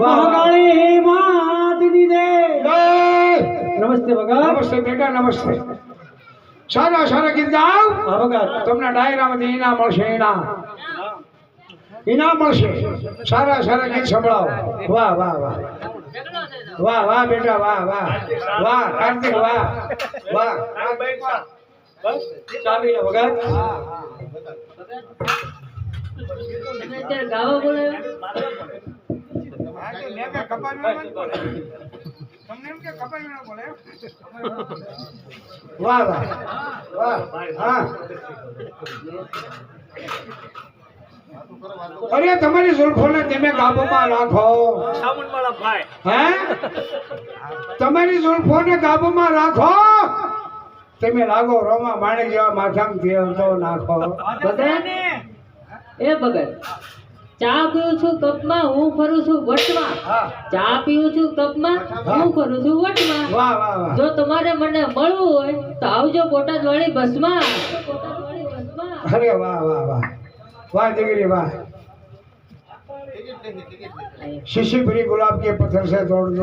વાહ. મહાકાળી માતની જય. નમસ્તે ભગત નમસ્તે બેટા નમસ્તે. સારા સારા ગીત ગાવ ભગત તમને ડાયરામાંથી ઇનામ મળશે ઈનામ ઈનામ મળશે. સારા સારા ગીત સંભળાવો. વાહ વાહ વાહ. વાહ વાહ બેટા વાહ વાહ. વાહ કાર્તિક વાહ. વાહ. ચાવી લો ગાવા બોલે વાહ વાહ. વાહ અરે તમારી જુલ્ફોને તમે કાબુમાં રાખો. હે? તમારી જુલ્ફોને કાબુમાં રાખો. તમે લાગો રોમા માણે જેવા માથામથી તો નાખો એ ભગત ચા પીઉં છું કપમાં હું ફરું છું વટમાં. ચા પીઉં છું કપમાં હું. ફરું છું વટમાં. જો તમારે મને મળવું હોય તો આવજો બોટાદ વાળી બસમાં. અરે વાહ વાહ વાહ. વાહ દીકરી વાહ. શિશીભરી ગુલાબ કે પથ્થર સે દોડ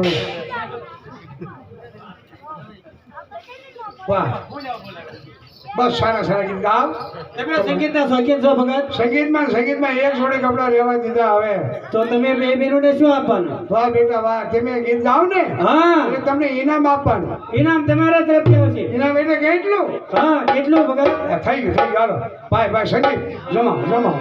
વાહ. બસ સારા સારા ગીત ગાવ તમે સંગીતના શોખીન છો ભગત? સંગીતમાં સંગીતમાં એક જોડે કપડા રહેવા દીધા હવે. તો તમે બે બહેનોને શું આપવાનું? વાહ બેટા વાહ તમે ગીત ગાવ ને? હા. એટલે તમને ઇનામ આપવાનું. ઇનામ તમારા તરફથી આવશે. ઇનામ એટલે કેટલું? હા કેટલું ભગત? થઈ ગયું થઈ ગયું. હાલો. ભાઈ ભાઈ સંગીત. જમા જમાવો.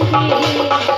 ભાઈ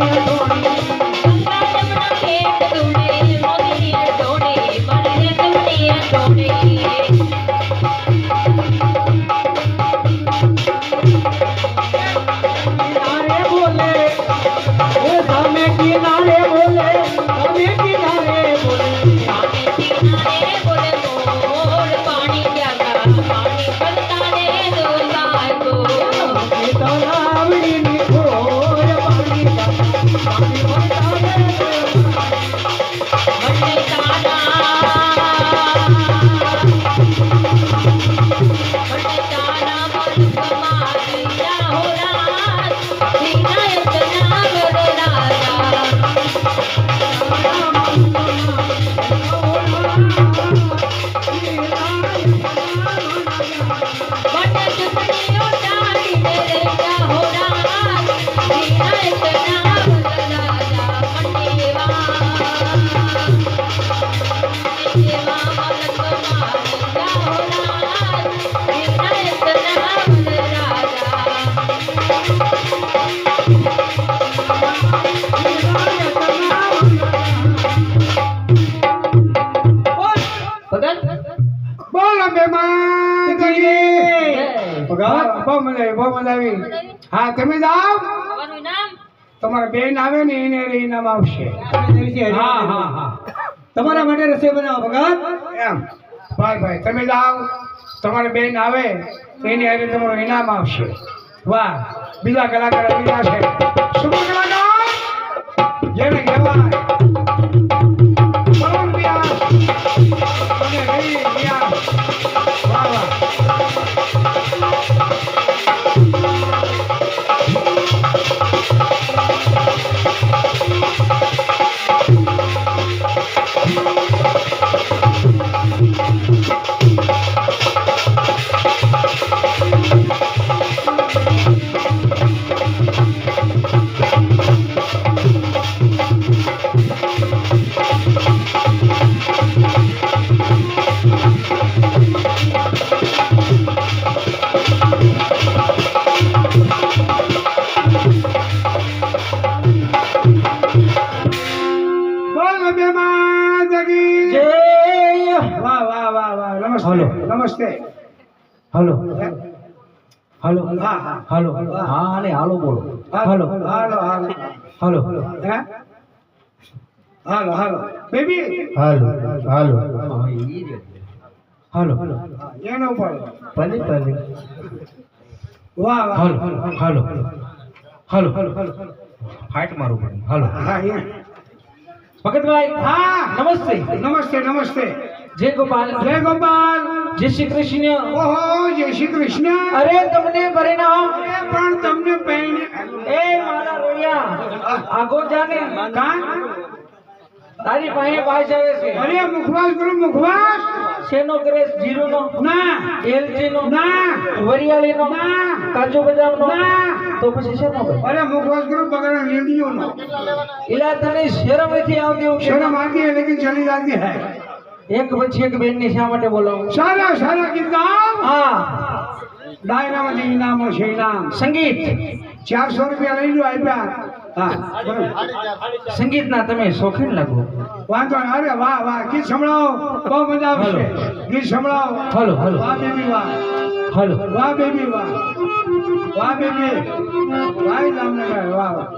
Thank you. મજા આવી બહુ મજા આવી હા તમે જાઓ. તમારા બેન આવે ને એને રે ઇનામ આવશે. હા હા હા. તમારા માટે રસોઈ બનાવો ભગત એમ. ભાઈ ભાઈ તમે જાઓ. તમારી બેન આવે એની હારે તમારું ઇનામ આવશે. વાહ. બીજા કલાકાર બીજા છે શુભ કલાકાર જેને કહેવાય. નમસ્તે. હલો. હલો. હલો. હા. અને હાલો બોલો. હલો. હાલો હાલો હલો. હાલો. હાલો બેબી? હાલો હાલો. હાલો. એનો પર ભલે ભલે વાહ વાહ. હાલો હાલો. હાલો. હાલો ફાઇટ મારું પડે હાલો. હા. ભગતભાઈ હા. નમસ્તે. નમસ્તે નમસ્તે. જય ગોપાલ. જય ગોપાલ. જય શ્રી કૃષ્ણ. ઓહો જય શ્રી કૃષ્ણ. અરે તમને પરિણામ. પણ તમને પહેણે એ મારા રોયા. આગો જાને. કાન? તારી પાસે પાસે આવે છે અરે મુખવાસ ગુરુ મુખવાસ. શેનો કરે જીરો નો. ના એલચી નો. ના વરિયાળી નો. ના કાજુ બદામ નો. ના તો પછી શેનો કરે અરે મુખવાસ ગુરુ બગડા રેડિયો નો ઇલા તને શરમ નથી આવતી શરમ આતી હે લેકિન ચલી જાતી હે. એક પછી એક બેનની શા માટે બોલો સારા સારા ગીત હા. ડાયરામાં ઇનામો છે ઇનામ સંગીત. ચારસો રૂપિયા લઈ લો આપ્યા. સંગીત ના તમે શોખીન લાગો. વાંધો અરે વાહ વાહ. ગીત સંભળાવો. બહુ મજા આવશે. ગીત સંભળાવો. Hello hello. વાહ બેબી વાહ. હલો. વાહ બેબી વાહ. વાહ બેબી. વાહ જામનગર વાહ વાહ.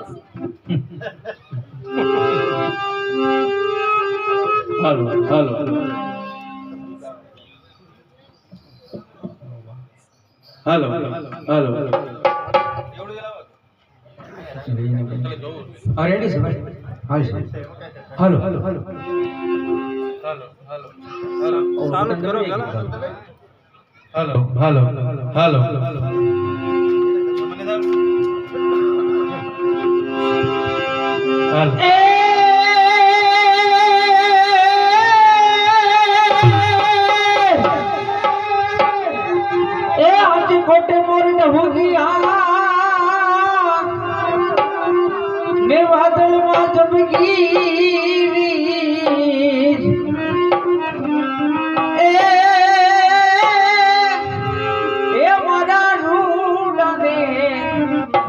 હલો હાલો. હાલો હાલો રેડી છે ભાઈ? હાલ છે. Hello hello. હલો ચાલુ કરો હલો હલો. હલો. હાલો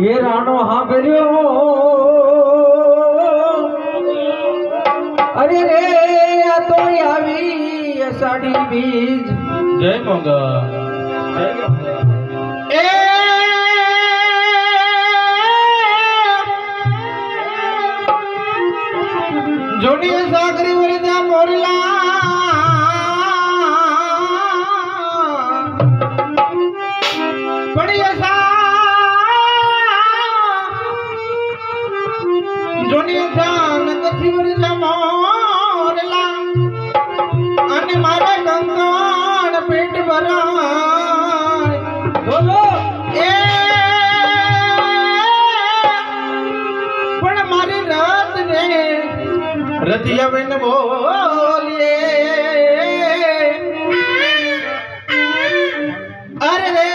એ રાણો હાંભળ્યો અરે રે આ તો આવી અષાઢી બીજ. જય મંગા રતિયા બોલે અરે રે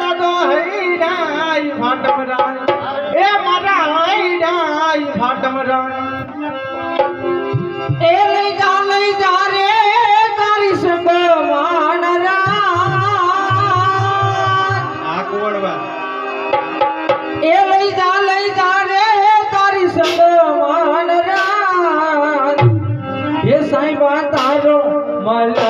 દાદો હૈરાય ફાટમરાય એ મારા હૈરાય ફાટમરાય એ my love.